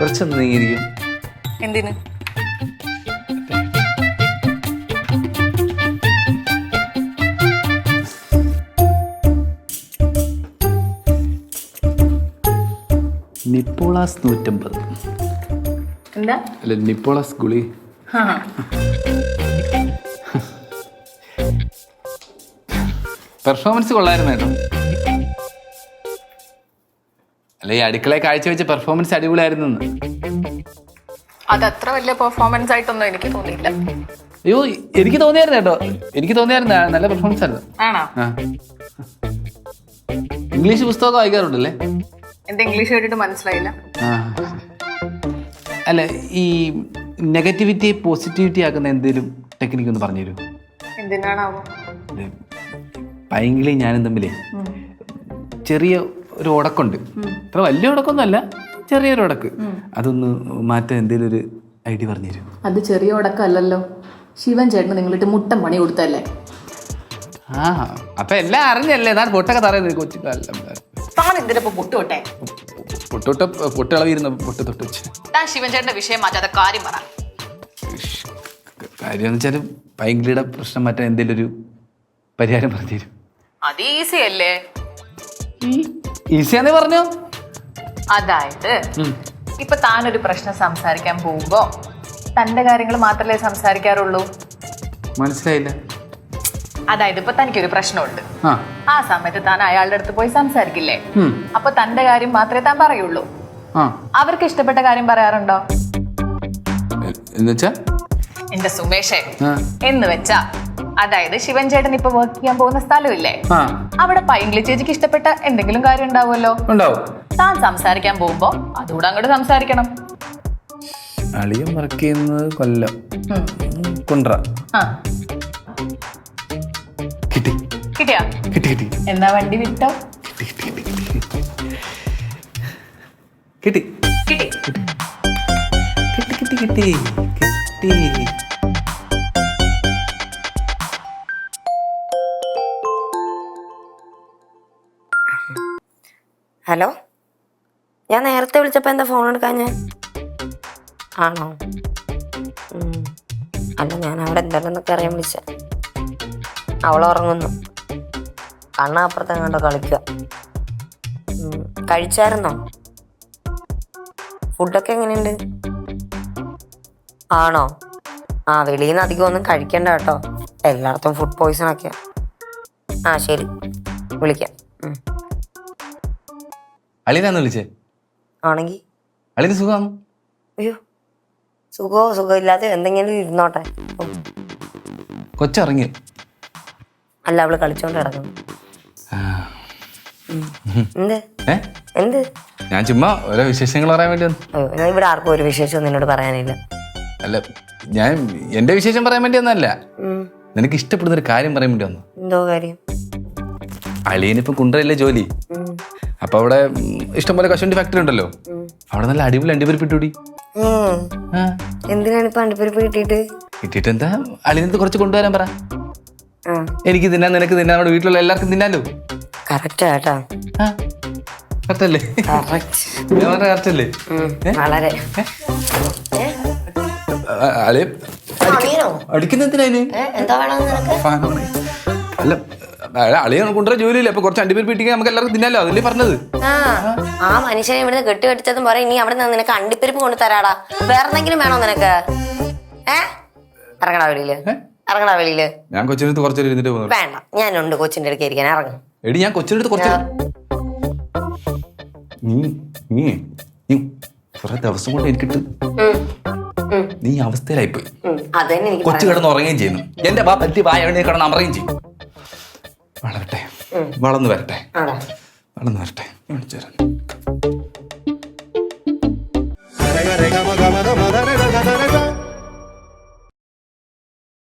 കുറച്ചൊന്ന് നീങ്ങിയിരിക്കും എന്തിന്? നിപ്പോളാസ് നൂറ്റമ്പത്. എന്താ? അല്ല നിപ്പോളാസ് ഗുളി. പെർഫോമൻസ് കൊള്ളായിരുന്നു അല്ല ഈ അടുക്കളയെ കാഴ്ചവെച്ച പെർഫോമൻസ് അടിപൊളിയായിരുന്നു അതത്ര അത് വലിയ പെർഫോമൻസ് ആയിട്ടൊന്നും എനിക്ക് തോന്നിയില്ല. അയ്യോ എനിക്ക് തോന്നിയായിരുന്നു കേട്ടോ. എനിക്ക് തോന്നിയായിരുന്നു. നല്ല പെർഫോമൻസ് ആയിരുന്നു. ആണോ? ഇംഗ്ലീഷ് പുസ്തകമൊക്കെ വായിക്കാറുണ്ടല്ലേ? എന്റെ ഇംഗ്ലീഷ് കേട്ടിട്ട് മനസ്സിലായില്ല. അല്ല ഈ നെഗറ്റിവിറ്റി പോസിറ്റിവിറ്റി ആക്കുന്ന എന്തെങ്കിലും ടെക്നിക്ക് ഒന്ന് പറഞ്ഞു തരുമോ എന്തിനാണാവോ? പൈങ്കിളി ഞാനും തമ്മിലേ ചെറിയ ഒരു ഉടക്കുണ്ട്. അത്ര വലിയ ഉടക്കൊന്നുമല്ല ചെറിയൊരു ഉടക്ക്. അതൊന്ന് മാറ്റാൻ എന്തെങ്കിലും ഒരു ഐഡിയ പറഞ്ഞു തരും അത് ചെറിയ ഉടക്കമല്ലല്ലോ ശിവൻ ചേട്ടന് നിങ്ങളിട്ട് മുട്ടൻ പണി കൊടുത്തല്ലേ ആ അപ്പൊ എല്ലാം അറിഞ്ഞല്ലേ? ഞാൻ പൊട്ടൊക്കെ തറയുന്നത് കൊച്ചു താൻ എന്തിനപ്പോ പൊട്ടുവിട്ടെ പൊട്ടൊട്ട പൊട്ടിളവിരുന്ന പൊട്ട് തൊട്ട് വെച്ച്. താൻ ശിവൻ ചേട്ടന്റെ വിഷയം മാറ്റാതെ കാര്യം പറ. കാര്യം എന്ന് വെച്ചാൽ പൈങ്കിളിയുടെ പ്രശ്നം മാറ്റാൻ എന്തെങ്കിലും ഒരു പരിഹാരം പറഞ്ഞു തരും. അത് ഈസി അല്ലേ? ഈസിയാന്നേ പറഞ്ഞു? അതായത് ഇപ്പൊ താനൊരു പ്രശ്നം സംസാരിക്കാൻ പോകുമ്പോ തന്റെ കാര്യങ്ങൾ മാത്രമല്ലേ സംസാരിക്കാറുള്ളൂ? മനസ്സിലായില്ല. അതായത് ഇപ്പൊ തനിക്കൊരു പ്രശ്നമുണ്ട്. ആ. ആ സമയത്ത് താൻ അയാളുടെ അടുത്ത് പോയി സംസാരിക്കില്ലേ? ഉം. അപ്പൊ തന്റെ കാര്യം മാത്രമേ താൻ പറയുള്ളൂ. ആ. അവർക്ക് ഇഷ്ടപ്പെട്ട കാര്യം പറയാറുണ്ടോ? എന്നുവെച്ചാ? എന്റെ സുമേഷേ ആ. എന്ന് വെച്ചാ അതായത് ശിവൻ ചേട്ടൻ ഇപ്പൊ വർക്ക് ചെയ്യാൻ പോകുന്ന സ്ഥലമില്ലേ? അവിടെ പൈങ്കിളി ചേച്ചിക്ക് ഇഷ്ടപ്പെട്ട എന്തെങ്കിലും കാര്യം ഉണ്ടാവുമല്ലോ? ഉണ്ടാവും. താൻ സംസാരിക്കാൻ പോകുമ്പോ അതുകൂടെ അങ്ങോട്ട് സംസാരിക്കണം. അളിയൻ വർക്ക് ചെയ്യുന്നത് കൊല്ലം. കുണ്ട്ര. കിട്ടി. കിട്ടിയാ? കിട്ടി കിട്ടി. എന്നാ വണ്ടി വിട്ടോ? കിട്ടി. കിട്ടി. കിട്ടി കിട്ടി കിട്ടി. കിട്ടി. ഹലോ? ഞാൻ നേരത്തെ വിളിച്ചപ്പോൾ എന്താ ഫോൺ എടുക്കാഞ്ഞ് ആണോ. അല്ല ഞാൻ അവിടെ എന്താണെന്നൊക്കെ അറിയാൻ വിളിച്ച. അവൾ ഉറങ്ങുന്നു. കണ്ണാപ്പുറത്ത് എങ്ങോട്ടോ കളിക്കുക. കഴിച്ചായിരുന്നോ? ഫുഡൊക്കെ എങ്ങനെയുണ്ട്? ആണോ? ആ വെളിയിൽ നിന്ന് അധികം ഒന്നും കഴിക്കണ്ട കേട്ടോ. എല്ലായിടത്തും ഫുഡ് പോയിസൺ ഒക്കെയാണ് ആ ശരി. വിളിക്കാം. ഉം. അളിയനാന്ന് വിളിച്ചേ? ആണെങ്കിൽ അളിന് സുഖമാണോ? അയ്യോ സുഖോ സുഖമില്ലാതെ എന്തെങ്കിലും ഇരുന്നോട്ടെ. കൊച്ചിറങ്ങി അല്ല അവൾ കളിച്ചോണ്ട് കിടക്കുന്നു. എന്ത്? ഏ? എന്ത്? ഞാൻ ചുമ്മാ ഓരോ വിശേഷങ്ങൾ പറയാൻ വേണ്ടി വന്നു. അയ്യോ ഞാൻ ഇവിടെ ആർക്കും ഒരു വിശേഷം നിന്നോട് പറയാനില്ല. അല്ല ഞാൻ എന്റെ വിശേഷം പറയാൻ വേണ്ടി ഒന്നല്ല ഉം. നിനക്ക് ഇഷ്ടപ്പെടുന്ന ഒരു കാര്യം പറയാൻ വേണ്ടി വന്നു. എന്തോ കാര്യം? അളിയനിപ്പം കുണ്ടറയല്ലേ ജോലി? ഉം. അപ്പൊ അവിടെ ഇഷ്ടംപോലെ കശുവണ്ടി ഫാക്ടറി ഉണ്ടല്ലോ. അവിടെ നല്ല അടിപൊളി അണ്ടിപ്പരിപ്പ് ഇട്ടുകൂടി എന്തിനാണ് ഇപ്പൊ അണ്ടിപ്പരിപ്പ് കിട്ടിയിട്ട്? കിട്ടിയിട്ട് എന്താ അളിയനത്ത് കുറച്ച് കൊണ്ടുവരാൻ പറ. എനിക്ക് തിന്നാൻ നിനക്ക് തിന്നാൻ നമ്മുടെ വീട്ടിലുള്ള എല്ലാവർക്കും തിന്നാലോ? കറക്റ്റാ കേട്ടോ. കറക്റ്റല്ലേ? കറക്റ്റല്ലേ? വളരെ. അല്ല അല്ല, അളിയ കൊണ്ടുവരാൻ ജോലിയില്ല? അപ്പൊ കുറച്ച് അണ്ടിപ്പേർ ഇട്ടിങ്ങനെ നമുക്ക് എല്ലാവർക്കും തിന്നാലോ? അതല്ലേ പറഞ്ഞത്? ആ ആ മനുഷ്യനെ ഇവിടുന്ന് കെട്ടി കെട്ടിച്ചതും പറയും ഇനി അവിടെ നിന്ന് നിനക്ക് അണ്ടിപ്പരിപ്പ് കൊണ്ട് തരാടാ. വേറെ എന്തെങ്കിലും വേണോ നിനക്ക്? ഏ? ഇറങ്ങടാ വെളിയിൽ. ഇറങ്ങടാ വെളിയിൽ. ഞാൻ കൊച്ചിനടുത്ത് കുറച്ചേരം ഇരുന്നിട്ട് പോകുന്നു വേണ്ട ഞാനുണ്ട് കൊച്ചിന്റെ അടുക്ക് ഇരിക്കാൻ. ഇറങ്ങും. എടി ഞാൻ കൊച്ചിനടുത്ത് കുറച്ച് നീ നീ നീ കുറെ ദിവസം കൊണ്ട് എനിക്കിട്ട് നീ അവസ്ഥയിലായി അവസ്ഥയിലായിപ്പോയി അത് തന്നെ എനിക്ക് കൊച്ചു കിടന്ന് ഉറങ്ങുകയും ചെയ്യുന്നു. എന്റെ ബാ പറ്റി വായ കിടന്ന് അമറുകയും ചെയ്യും. വളരട്ടെ. വളർന്നു വരട്ടെ. ആടാ വളർന്നു വരട്ടെ. കാണിച്ചു